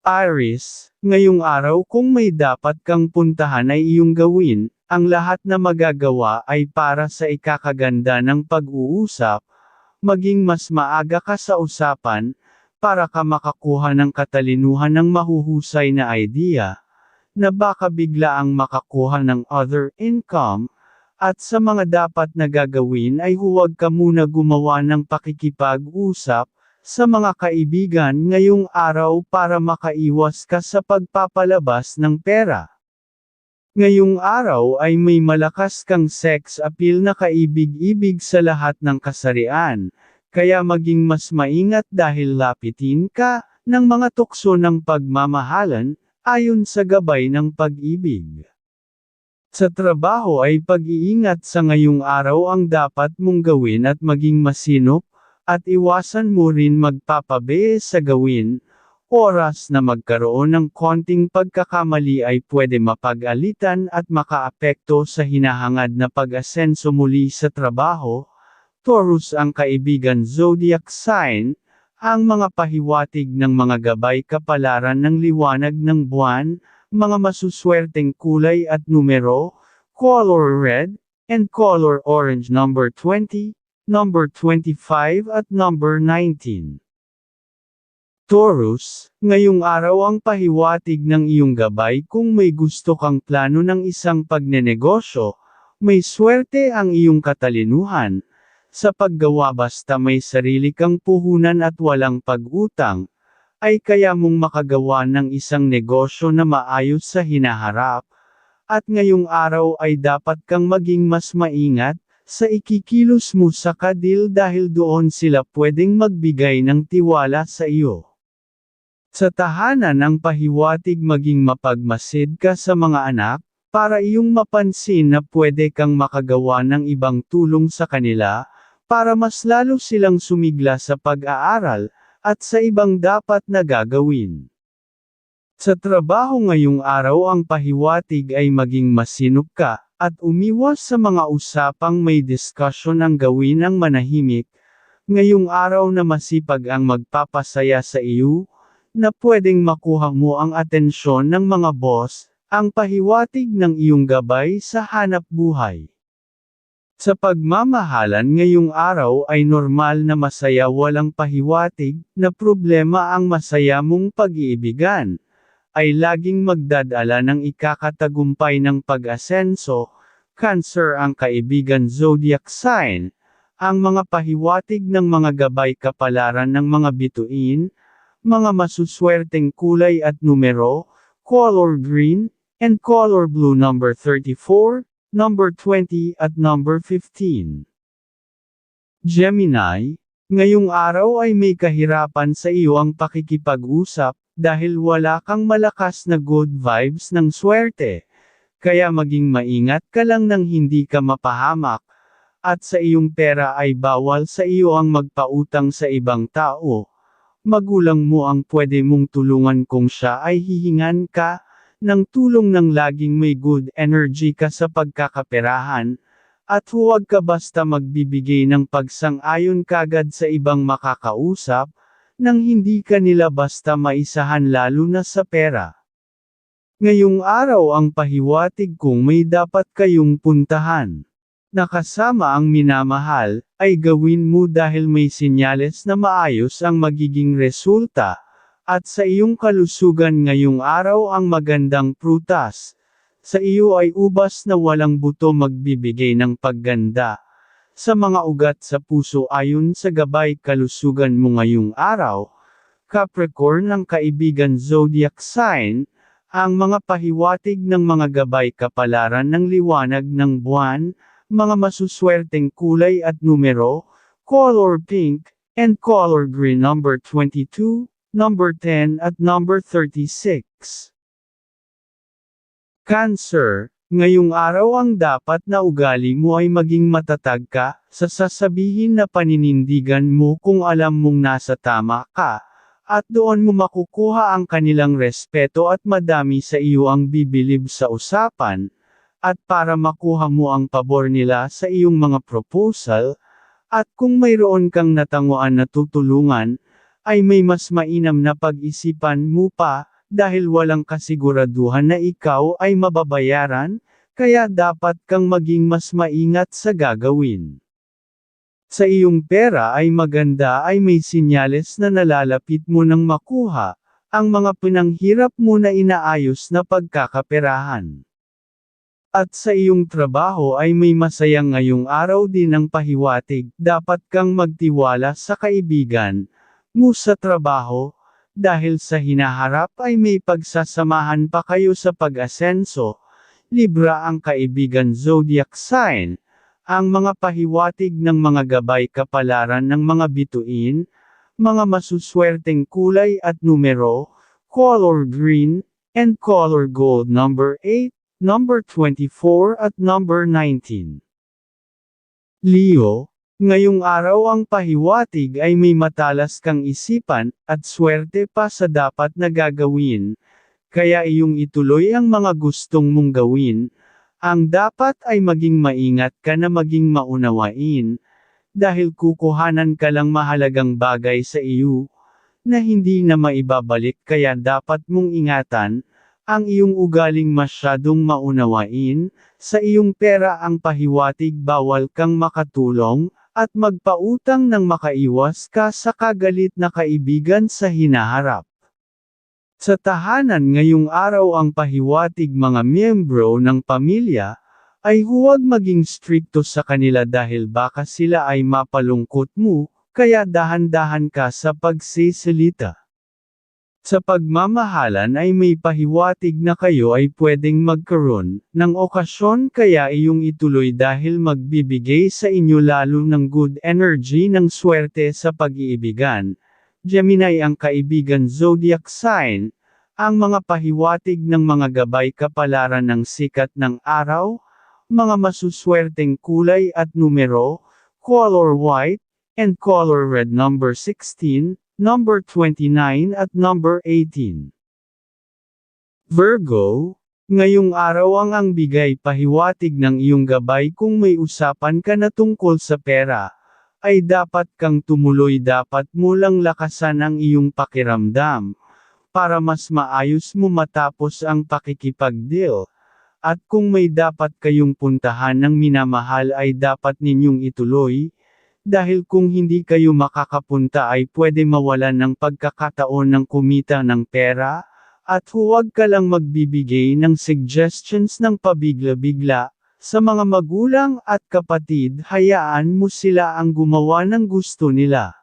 Aris, ngayong araw kung may dapat kang puntahan ay iyong gawin, ang lahat na magagawa ay para sa ikakaganda ng pag-uusap, maging mas maaga ka sa usapan, para ka makakuha ng katalinuhan ng mahuhusay na idea, na baka bigla ang makakuha ng other income, at sa mga dapat na gagawin ay huwag ka muna gumawa ng pakikipag-usap, sa mga kaibigan ngayong araw para makaiwas ka sa pagpapalabas ng pera. Ngayong araw ay may malakas kang sex appeal na kaibig-ibig sa lahat ng kasarian, kaya maging mas maingat dahil lapitin ka ng mga tukso ng pagmamahalan, ayon sa gabay ng pag-ibig. Sa trabaho ay pag-iingat sa ngayong araw ang dapat mong gawin at maging masinop, at iwasan mo rin magpapabe sa gawin, oras na magkaroon ng konting pagkakamali ay pwede mapag-alitan at makaapekto sa hinahangad na pag-asenso muli sa trabaho. Taurus ang kaibigan zodiac sign, ang mga pahiwatig ng mga gabay kapalaran ng liwanag ng buwan, mga masuswerteng kulay at numero, color red, and color orange number 20, number 25 at number 19. Taurus, ngayong araw ang pahiwatig ng iyong gabay kung may gusto kang plano ng isang pagnenegosyo, may swerte ang iyong katalinuhan, sa paggawa basta may sarili kang puhunan at walang pag-utang, ay kaya mong makagawa ng isang negosyo na maayos sa hinaharap, at ngayong araw ay dapat kang maging mas maingat, sa ikikilos mo sa kadil dahil doon sila pwedeng magbigay ng tiwala sa iyo. Sa tahanan ang pahiwatig maging mapagmasid ka sa mga anak, para iyong mapansin na pwede kang makagawa ng ibang tulong sa kanila, para mas lalo silang sumigla sa pag-aaral, at sa ibang dapat na gagawin. Sa trabaho ngayong araw ang pahiwatig ay maging masinop ka, at umiwas sa mga usapang may diskusyon ang gawin ang manahimik, ngayong araw na masipag ang magpapasaya sa iyo, na pwedeng makuha mo ang atensyon ng mga boss, ang pahiwatig ng iyong gabay sa hanap buhay. Sa pagmamahalan ngayong araw ay normal na masaya walang pahiwatig, na problema ang masaya mong pag-iibigan, ay laging magdadala ng ikakatagumpay ng pag-asenso, Cancer ang kaibigan zodiac sign, ang mga pahiwatig ng mga gabay kapalaran ng mga bituin, mga masuswerteng kulay at numero, color green, and color blue number 34, number 20 at number 15. Gemini, ngayong araw ay may kahirapan sa iyo ang pakikipag-usap, dahil wala kang malakas na good vibes ng swerte. Kaya maging maingat ka lang nang hindi ka mapahamak, at sa iyong pera ay bawal sa iyo ang magpautang sa ibang tao. Magulang mo ang pwede mong tulungan kung siya ay hihingan ka, ng tulong ng laging may good energy ka sa pagkakaperahan, at huwag ka basta magbibigay ng pagsang-ayon kagad sa ibang makakausap, nang hindi ka nila basta maisahan lalo na sa pera. Ngayong araw ang pahiwatig kung may dapat kayong puntahan. Nakasama ang minamahal, ay gawin mo dahil may sinyales na maayos ang magiging resulta, at sa iyong kalusugan ngayong araw ang magandang prutas. Sa iyo ay ubas na walang buto magbibigay ng pagganda. Sa mga ugat sa puso ayon sa gabay kalusugan mo ngayong araw, Capricorn ng kaibigan zodiac sign, ang mga pahiwatig ng mga gabay kapalaran ng liwanag ng buwan, mga masuswerteng kulay at numero, color pink, and color green number 22, number 10 at number 36. Cancer, ngayong araw ang dapat na ugali mo ay maging matatag ka, sa sasabihin na paninindigan mo kung alam mong nasa tama ka, at doon mo makukuha ang kanilang respeto at madami sa iyo ang bibilib sa usapan, at para makuha mo ang pabor nila sa iyong mga proposal, at kung mayroon kang natanguan na tutulungan, ay may mas mainam na pag-isipan mo pa, dahil walang kasiguraduhan na ikaw ay mababayaran, kaya dapat kang maging mas maingat sa gagawin. Sa iyong pera ay maganda ay may sinyales na nalalapit mo nang makuha, ang mga pinanghirap mo na inaayos na pagkakaperahan. At sa iyong trabaho ay may masayang ngayong araw din ang pahiwatig, dapat kang magtiwala sa kaibigan mo sa trabaho, dahil sa hinaharap ay may pagsasamahan pa kayo sa pag-asenso. Libra ang kaibigan zodiac sign, ang mga pahiwatig ng mga gabay kapalaran ng mga bituin, mga masuswerteng kulay at numero, color green, and color gold number 8, number 24 at number 19. Leo, ngayong araw ang pahiwatig ay may matalas kang isipan, at swerte pa sa dapat na gagawin, kaya iyong ituloy ang mga gustong mong gawin, ang dapat ay maging maingat ka na maging maunawain, dahil kukuhanan ka lang mahalagang bagay sa iyo, na hindi na maibabalik kaya dapat mong ingatan, ang iyong ugaling masyadong maunawain, sa iyong pera ang pahiwatig bawal kang makatulong, at magpautang nang makaiwas ka sa kagalit na kaibigan sa hinaharap. Sa tahanan ngayong araw ang pahiwatig mga miyembro ng pamilya, ay huwag maging strikto sa kanila dahil baka sila ay mapalungkot mo, kaya dahan-dahan ka sa pagsisilita. Sa pagmamahalan ay may pahiwatig na kayo ay pwedeng magkaroon ng okasyon kaya iyong ituloy dahil magbibigay sa inyo lalo ng good energy ng swerte sa pag-iibigan. Gemini ang kaibigan zodiac sign, ang mga pahiwatig ng mga gabay kapalaran ng sikat ng araw, mga masuswerteng kulay at numero, color white, and color red number 16, number 29 at number 18. Virgo, ngayong araw ang ang bigay pahiwatig ng iyong gabay kung may usapan ka na tungkol sa pera, ay dapat kang tumuloy dapat mo lang lakasan ang iyong pakiramdam, para mas maayos mo matapos ang pakikipag-deal. At kung may dapat kayong puntahan ng minamahal ay dapat ninyong ituloy, dahil kung hindi kayo makakapunta ay pwede mawalan ng pagkakataon ng kumita ng pera, at huwag ka lang magbibigay ng suggestions ng pabigla-bigla, sa mga magulang at kapatid hayaan mo sila ang gumawa ng gusto nila.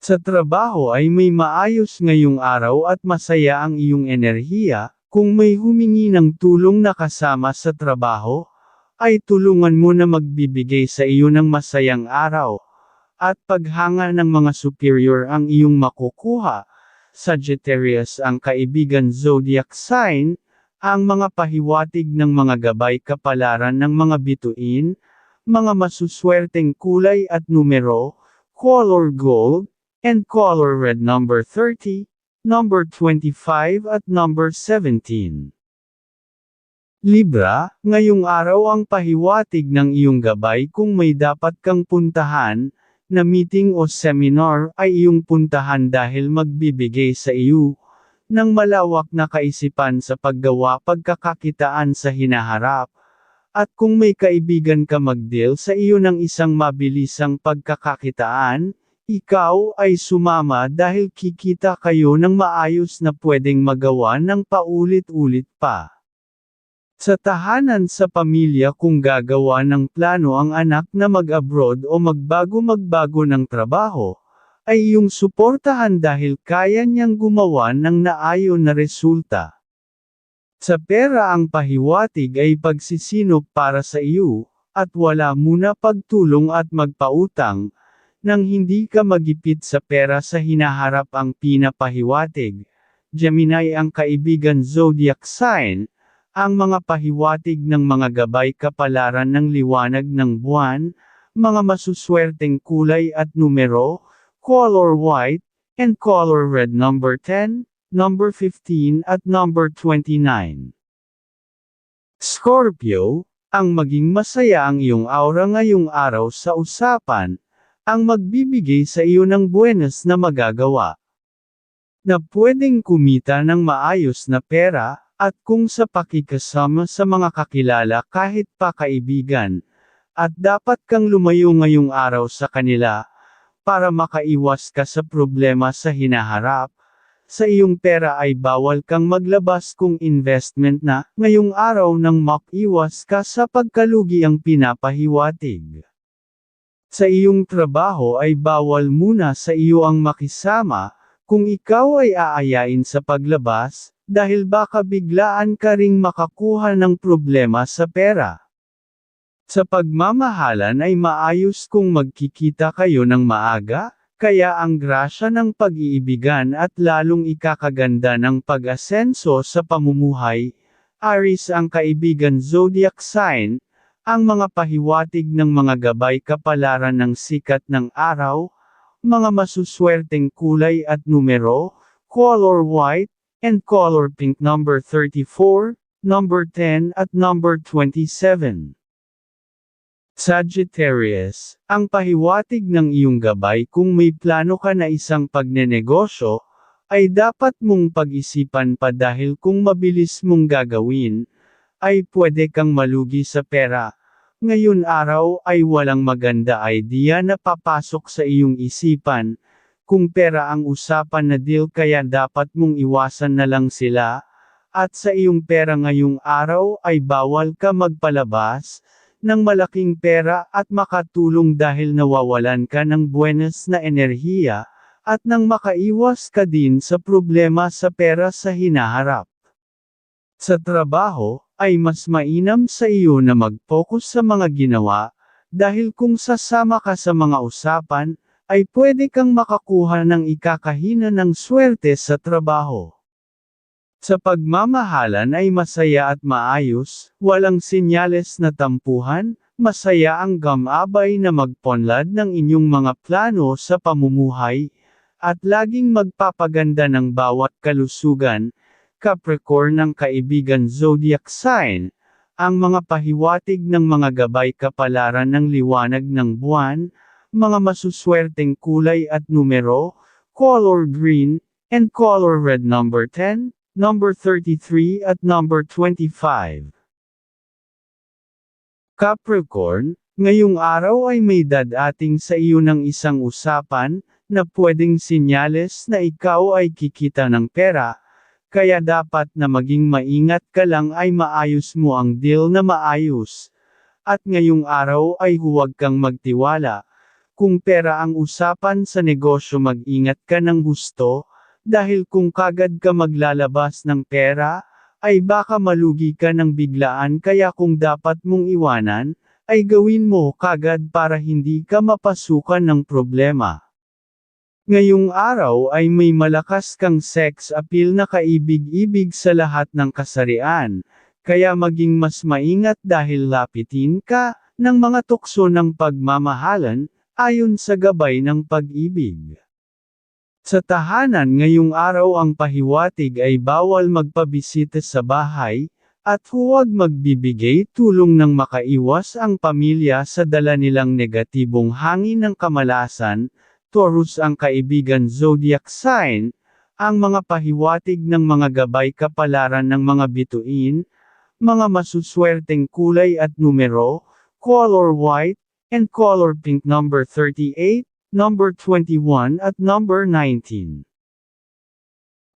Sa trabaho ay may maayos ngayong araw at masaya ang iyong enerhiya, kung may humingi ng tulong na kasama sa trabaho, ay tulungan mo na magbibigay sa iyo ng masayang araw. At paghanga ng mga superior ang iyong makukuha. Sagittarius ang kaibigan zodiac sign, ang mga pahiwatig ng mga gabay kapalaran ng mga bituin, mga masuswerteng kulay at numero, color gold, and color red number 30, number 25 at number 17. Libra, ngayong araw ang pahiwatig ng iyong gabay kung may dapat kang puntahan, na meeting o seminar ay iyong puntahan dahil magbibigay sa iyo, ng malawak na kaisipan sa paggawa pagkakakitaan sa hinaharap. At kung may kaibigan ka mag-deal sa iyo ng isang mabilisang pagkakakitaan, ikaw ay sumama dahil kikita kayo ng maayos na pwedeng magawa ng paulit-ulit pa. Sa tahanan sa pamilya kung gagawa ng plano ang anak na mag-abroad o magbago-magbago ng trabaho, ay iyong suportahan dahil kaya niyang gumawa ng naayon na resulta. Sa pera ang pahiwatig ay pagsisinop para sa iyo, at wala muna pagtulong at magpautang, nang hindi ka magipit sa pera sa hinaharap ang pinapahiwatig. Gemini ang kaibigan zodiac sign, ang mga pahiwatig ng mga gabay kapalaran ng liwanag ng buwan, mga masuswerteng kulay at numero, color white, and color red number 10, number 15 at number 29. Scorpio, ang maging masaya ang iyong aura ngayong araw sa usapan, ang magbibigay sa iyo ng buenas na magagawa. na pwedeng kumita ng maayos na pera, at kung sa pakikasama sa mga kakilala kahit pa kaibigan, at dapat kang lumayo ngayong araw sa kanila, para makaiwas ka sa problema sa hinaharap. Sa iyong pera ay bawal kang maglabas kung investment na, ngayong araw nang makiwas ka sa pagkalugi ang pinapahiwatig. Sa iyong trabaho ay bawal muna sa iyo ang makisama, kung ikaw ay aayain sa paglabas, dahil baka biglaan ka ring makakuha ng problema sa pera. Sa pagmamahalan ay maayos kung magkikita kayo ng maaga, kaya ang grasya ng pag-iibigan at lalong ikakaganda ng pag-asenso sa pamumuhay, Aris ang kaibigan zodiac sign, ang mga pahiwatig ng mga gabay kapalaran ng sikat ng araw, mga masuswerteng kulay at numero, color white, and color pink number 34, number 10 at number 27. Sagittarius, ang pahiwatig ng iyong gabay kung may plano ka na isang pagnenegosyo, ay dapat mong pag-isipan pa dahil kung mabilis mong gagawin, ay pwede kang malugi sa pera. Ngayon araw ay walang maganda idea na papasok sa iyong isipan, kung pera ang usapan na deal kaya dapat mong iwasan na lang sila, at sa iyong pera ngayong araw ay bawal ka magpalabas, ng malaking pera at makatulong dahil nawawalan ka ng buenas na enerhiya, at nang makaiwas ka din sa problema sa pera sa hinaharap. Sa trabaho, ay mas mainam sa iyo na mag-focus sa mga ginawa, dahil kung sasama ka sa mga usapan, ay pwede kang makakuha ng ikakahina ng swerte sa trabaho. Sa pagmamahalan ay masaya at maayos, walang sinyales na tampuhan, masaya ang gamabay na magponlad ng inyong mga plano sa pamumuhay, at laging magpapaganda ng bawat kalusugan, Capricorn ng kaibigan zodiac sign, ang mga pahiwatig ng mga gabay kapalaran ng liwanag ng buwan, mga masuswerteng kulay at numero, color green, and color red number 10, number 33 at number 25. Capricorn, ngayong araw ay may dadating sa iyo ng isang usapan, na pwedeng sinyales na ikaw ay kikita ng pera, kaya dapat na maging maingat ka lang ay maayos mo ang deal na maayos. At ngayong araw ay huwag kang magtiwala. Kung pera ang usapan sa negosyo mag-ingat ka ng gusto, dahil kung kagad ka maglalabas ng pera, ay baka malugi ka ng biglaan kaya kung dapat mong iwanan, ay gawin mo kagad para hindi ka mapasukan ng problema. Ngayong araw ay may malakas kang sex appeal na kaibig-ibig sa lahat ng kasarian, kaya maging mas maingat dahil lapitin ka, ng mga tukso ng pagmamahalan, ayon sa gabay ng pag-ibig. Sa tahanan ngayong araw ang pahiwatig ay bawal magpabisita sa bahay, at huwag magbibigay tulong ng makaiwas ang pamilya sa dala nilang negatibong hangin ng kamalasan, Taurus ang kaibigan zodiac sign, ang mga pahiwatig ng mga gabay kapalaran ng mga bituin, mga masuswerteng kulay at numero, color white, and color pink number 38, number 21 at number 19.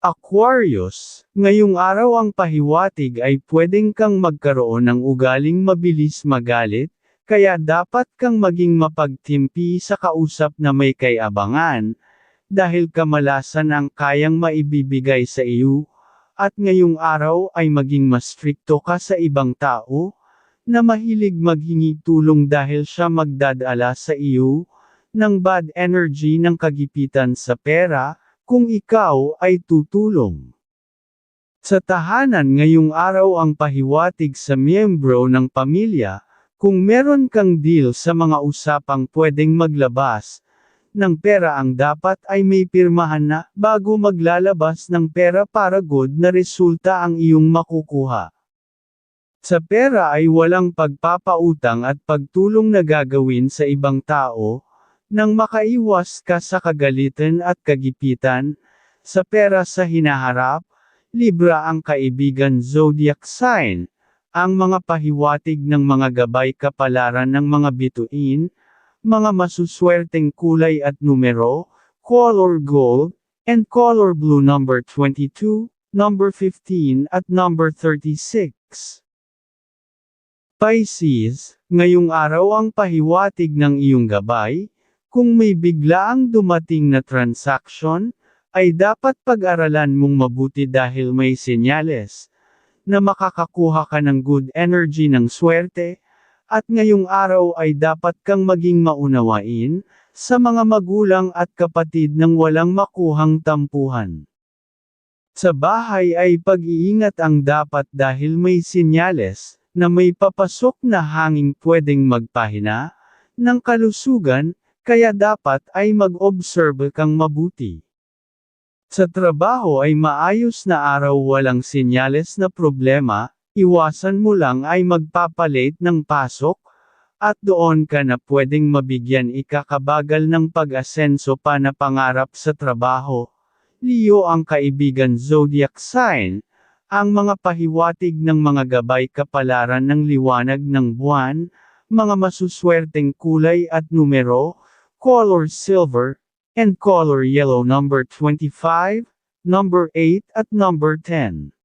Aquarius, ngayong araw ang pahiwatig ay pwedeng kang magkaroon ng ugaling mabilis magalit, kaya dapat kang maging mapagtimpi sa kausap na may kayabangan, dahil kamalasan ang kayang maibibigay sa iyo, at ngayong araw ay maging mas strikto ka sa ibang tao, na mahilig maghingi tulong dahil siya magdadala sa iyo, ng bad energy ng kagipitan sa pera, kung ikaw ay tutulong. Sa tahanan ngayong araw ang pahiwatig sa miyembro ng pamilya, kung meron kang deal sa mga usapang pwedeng maglabas ng pera ang dapat ay may pirmahan na bago maglalabas ng pera para good na resulta ang iyong makukuha. Sa pera ay walang pagpapautang at pagtulong na gagawin sa ibang tao, nang makaiwas ka sa kagalitan at kagipitan, Sa pera sa hinaharap, Libra ang kaibigan zodiac sign. Ang mga pahiwatig ng mga gabay kapalaran ng mga bituin, mga masuswerteng kulay at numero, color gold, and color blue number 22, number 15 at number 36. Pisces, ngayong araw ang pahiwatig ng iyong gabay, kung may biglaang dumating na transaction, ay dapat pag-aralan mong mabuti dahil may senyales na makakakuha ka ng good energy ng swerte, at ngayong araw ay dapat kang maging maunawain sa mga magulang at kapatid ng walang makuhang tampuhan. Sa bahay ay pag-iingat ang dapat dahil may senyales na may papasok na hanging pwedeng magpahina ng kalusugan, kaya dapat ay mag-observe kang mabuti. Sa trabaho ay maayos na araw walang senyales na problema, iwasan mo lang ay magpapalit ng pasok, at doon ka na pwedeng mabigyan ikakabagal ng pag-asenso pa na pangarap sa trabaho. Leo ang kaibigan zodiac sign, ang mga pahiwatig ng mga gabay kapalaran ng liwanag ng buwan, mga masuswerteng kulay at numero, color silver, and color yellow number 25, number 8 at number 10.